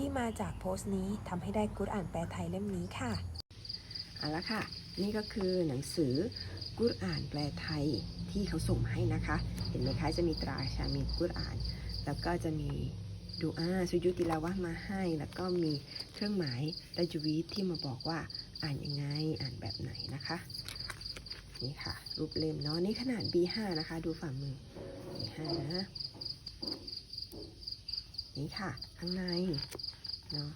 ที่มาจากโพสต์นี้ทำให้ได้กุรอานแปลไทยเล่มนี้ค่ะเอาละค่ะ นี่ก็คือหนังสือกุรอานแปลไทยที่เขาส่งมาให้นะคะ เห็นไหมคะจะมีตราชามีกุรอาน แล้วก็จะมีดูอาสุยุติลาวะมาให้ แล้วก็มีเครื่องหมายตัจวีที่มาบอกว่าอ่านยังไงอ่านแบบไหนนะคะนี่ค่ะ รูปเล่มเนาะนี่ขนาด B5 นะคะ ดูฝ่ามือ B5 นะ นี่ค่ะ ข้างในเนาะ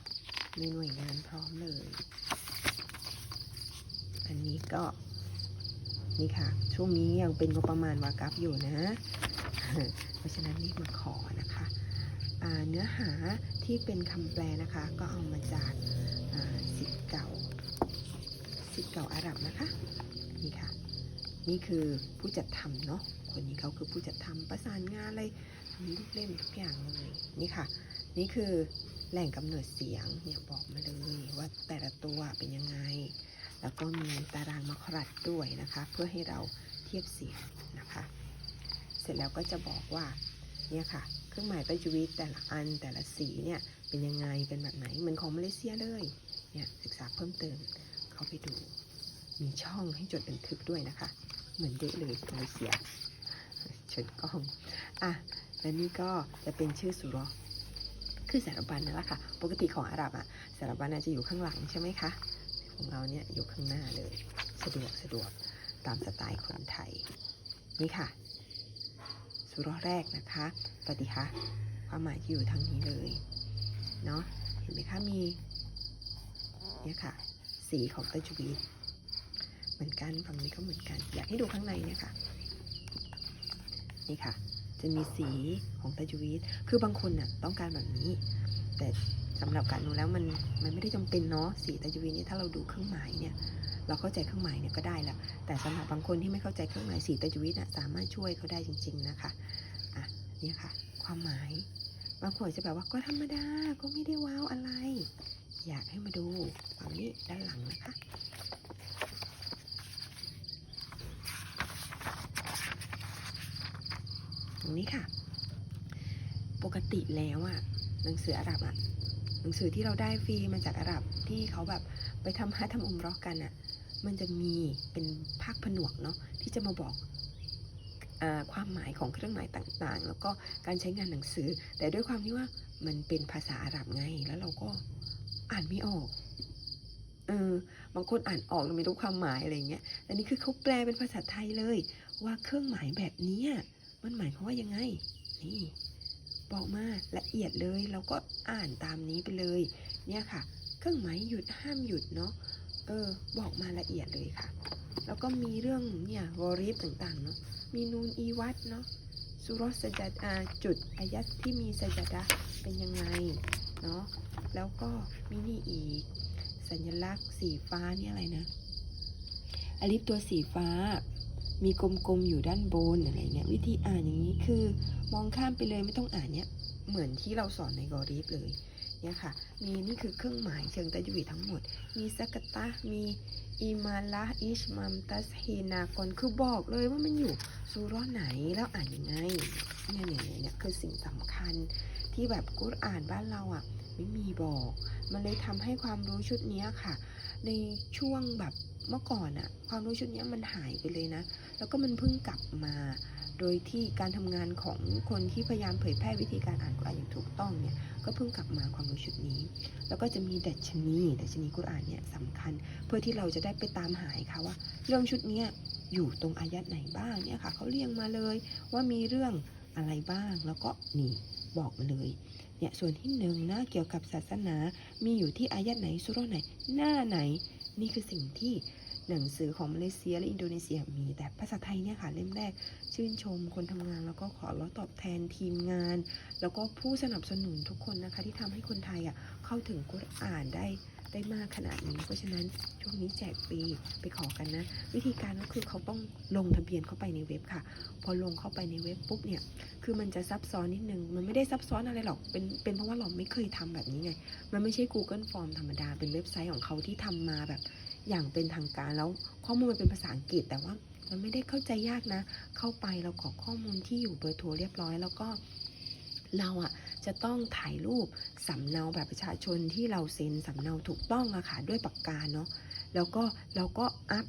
มีหน่วยงานพร้อมเลย อันนี้ก็ นี่ค่ะ ช่วงนี้ยังเป็นงบประมาณวากับอยู่นะ เพราะฉะนั้นรีบมาขอนะคะเนื้อหาที่เป็นคำแปลนะคะ ก็เอามาจากสิทธิ์เก่าสิทธิ์เก่าอาหรับนะคะ นี่ค่ะ นี่คือผู้จัดทำเนาะคนนี้เขาคือผู้จัดทำประสานงานอะไร มีลูกเล่มทุกอย่างเลยนี่ค่ะ นี่คือแหล่งกำเนิดเสียงเนี่ยบอกมาเลยว่าแต่ละตัวเป็นยังไง แล้วก็มีตารางมาครัดด้วยนะคะ เพื่อให้เราเทียบเสียงนะคะ เสร็จแล้วก็จะบอกว่าเนี่ยค่ะ เครื่องหมายตัจวีดแต่ละอันแต่ละสีเนี่ยเป็นยังไงเป็นแบบไหนเหมือนของมาเลเซียเลยเนี่ยศึกษาเพิ่มเติมเข้าไปดู มีช่องให้จดบันทึกด้วยนะคะ เหมือนเด็กเลยมาเลเซียเชิญกล้องอะ และนี่ก็จะเป็นชื่อสุรอคือสารบัญนั่นแหละค่ะ ปกติของอาหรับอะสารบัญจะอยู่ข้างหลังใช่ไหมคะของเราเนี่ยอยู่ข้างหน้าเลย สะดวกสะดวกตามสไตล์คนไทย นี่ค่ะ สุรแรกนะคะปฏิฮะความหมายจะอยู่ทางนี้เลยเนาะเห็นไหมคะมีเนี่ยค่ะ สีของตัจวีดเหมือนกันฝั่งนี้ก็เหมือนกัน อยากให้ดูข้างในเนี่ยค่ะ นี่ค่ะ จะมีสีของตัจวีดคือบางคนน่ะต้องการแบบนี้ แต่สำหรับการดูแล้วมันมันไม่ได้จำเป็นเนาะสีตัจวีดเนี่ถ้าเราดูเครื่องหมายเนี่ยเราเข้าใจเครื่องหมายเนี่ยก็ได้แล้วแต่สำหรับบางคนที่ไม่เข้าใจเครื่องหมายสีตัจวีดน่ะสามารถช่วยเขาได้จริง ๆนะคะอะเนี่ยค่ะ ความหมายบางคนจะแบบว่าก็ธรรมดาก็ไม่ได้ว้าวอะไร อยากให้มาดูฝั่งนี้ด้านหลังนะคะ ตรง นี้ค่ะ ปกติแล้วอะหนังสืออาหรับอะหนังสือที่เราได้ฟรีมาจากอาหรับที่เขาแบบไปทำฮัททำอุมรอกันอะมันจะมีเป็นภาคผนวกเนาะที่จะมาบอกอความหมายของเครื่องหมายต่างๆ แล้วก็การใช้งานหนังสือ แต่ด้วยความที่ว่ามันเป็นภาษาอาหรับไง แล้วเราก็อ่านไม่ออกเออบางคนอ่านออกแต่ไม่รู้ความหมายอะไรเงี้ยแต่นี่คือเขาแปลเป็นภาษาไทยเลย ว่าเครื่องหมายแบบเนี้ย มันหมายความว่ายังไง นี่ บอกมาละเอียดเลยเราก็อ่านตามนี้ไปเลย เนี่ยค่ะ เครื่องหมายหยุดห้ามหยุดเนาะ เออ บอกมาละเอียดเลยค่ะ แล้วก็มีเรื่องเนี่ยวอริฟต่างๆเนาะ มีนูนอีวัตเนาะสุรสจัดอาจุดอายัดที่มีสจัดะเป็นยังไงเนาะ แล้วก็มีนี่อีก สัญลักษณ์สีฟ้าเนี่ยอะไรนะอลิฟตัวสีฟ้า มีกลมๆอยู่ด้านบนอะไรเงี้ยวิธีอ่านอย่างนี้คือมองข้ามไปเลยไม่ต้องอ่านเนี้ยเหมือนที่เราสอนในกอริฟเลยเนี่ยค่ะ มีนี่คือเครื่องหมายเชิงตะจวีทั้งหมด มีสกตะมีอิมาละอิชมัมตัสฮีนากอนคือบอกเลยว่ามันอยู่ซูเรอไหนแล้วอ่านยังไงเนี่ยเนี่ยเนี่ยคือสิ่งสำคัญที่แบบกุรอานบ้านเราอะไม่มีบอก มันเลยทำให้ความรู้ชุดนี้ค่ะ ในช่วงแบบเมื่อก่อนอะความรู้ชุดนี้มันหายไปเลยนะ แล้วก็มันเพิ่งกลับมา โดยที่การทำงานของคนที่พยายามเผยแพร่วิธีการอ่านกุรอานอย่างถูกต้องเนี่ยก็เพิ่งกลับมาความรู้ชุดนี้ แล้วก็จะมีดัชนีดัชนีกุรอานเนี่ยสำคัญ เพื่อที่เราจะได้ไปตามหายค่ะว่า เรื่องชุดนี้อยู่ตรงอายัดไหนบ้างเนี่ยค่ะเขาเรียงมาเลยว่ามีเรื่องอะไรบ้างแล้วก็นี่บอกมาเลยเนี่ยส่วนที่หนึ่งนะเกี่ยวกับศาสนา มีอยู่ที่อายัดไหนสุรไหน หน้าไหน นี่คือสิ่งที่ หนังสือของมาเลเซียและอินโดนีเซียมีแต่ภาษาไทยเนี่ยค่ะเล่มแรก ชื่นชมคนทำงาน แล้วก็ขอร้อตอบแทนทีมงาน แล้วก็ผู้สนับสนุนทุกคนนะคะ ที่ทำให้คนไทยอะเข้าถึงกุรอานได้ได้มากขนาดนี้ เพราะฉะนั้นช่วงนี้แจกฟรีไปขอกันนะ วิธีการก็คือเขาต้องลงทะเบียนเข้าไปในเว็บค่ะ พอลงเข้าไปในเว็บปุ๊บเนี่ยคือมันจะซับซ้อนนิดนึง มันไม่ได้ซับซ้อนอะไรหรอก เป็นเป็นเพราะว่าเราไม่เคยทำแบบนี้ไง มันไม่ใช่ Google Form ธรรมดา เป็นเว็บไซต์ของเขาที่ทำมาแบบ อย่างเป็นทางการแล้วข้อมูลมันเป็นภาษาอังกฤษแต่ว่ามันไม่ได้เข้าใจยากนะ เข้าไปเรากรอข้อมูลที่อยู่เบอร์โทรเรียบร้อยแล้วก็เราอะจะต้องถ่ายรูปสำเนาแบบประชาชนที่เราเซ็นสำเนาถูกต้องอะค่ะด้วยปากกาเนาะแล้วก็เราก็อัพ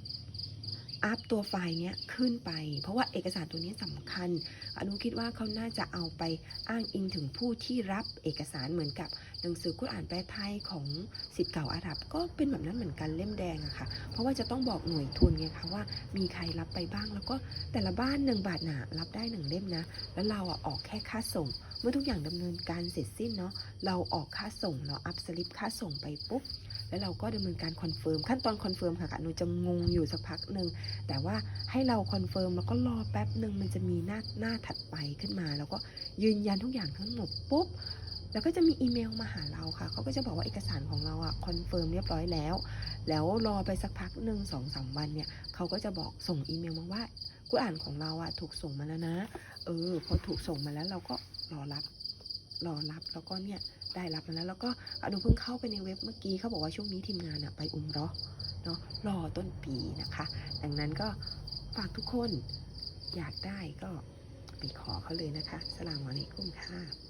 อัพตัวไฟล์เนี้ยขึ้นไป เพราะว่าเอกสารตัวนี้สำคัญ อนุคิดว่าเขาน่าจะเอาไปอ้างอิงถึงผู้ที่รับเอกสารเหมือนกับ หนังสือกุรอ่านแปลไทยของสิทธิ์เก่าอาหรับ ก็เป็นแบบนั้นเหมือนกันเล่มแดงอะค่ะ เพราะว่าจะต้องบอกหน่วยทุนไงคะว่ามีใครรับไปบ้างแล้วก็แต่ละบ้านหนึ่งบาทหนารับได้หนึ่งเล่มนะ แล้วเราอะออกแค่ค่าส่ง เมื่อทุกอย่างดำเนินการเสร็จสิ้นเนาะเราออกค่าส่งเราอัพสลิปค่าส่งไปปุ๊บแล้วเราก็ดำเนินการคอนเฟิร์มขั้นตอนคอนเฟิร์มค่ะหนูจะงงอยู่สักพักหนึ่งแต่ว่าให้เราคอนเฟิร์มแล้วก็รอแป๊บหนึ่งมันจะมีหน้าหน้าถัดไปขึ้นมา แล้วก็ยืนยันทุกอย่างทั้งหมดปุ๊บ แล้วก็จะมีอีเมลมาหาเราค่ะเขาก็จะบอกว่าเอกสารของเราอะคอนเฟิร์มเรียบร้อยแล้ว แล้วรอไปสักพักหนึ่งสองสามวันเนี่ยเขาก็จะบอกส่งอีเมลมาว่ากุรอ่านของเราอะถูกส่งมาแล้วนะ เออพอถูกส่งมาแล้วเราก็รอรับรอรับแล้วก็เนี่ยได้รับมาแล้วแล้วก็อนุเพิ่งเข้าไปในเว็บเมื่อกี้เขาบอกว่าช่วงนี้ทีมงานอะไปอุ้มเราะเนาะรอต้นปีนะคะ ดังนั้นก็ฝากทุกคนอยากได้ก็ไปขอเขาเลยนะคะสลามอะลัยกุมค่ะ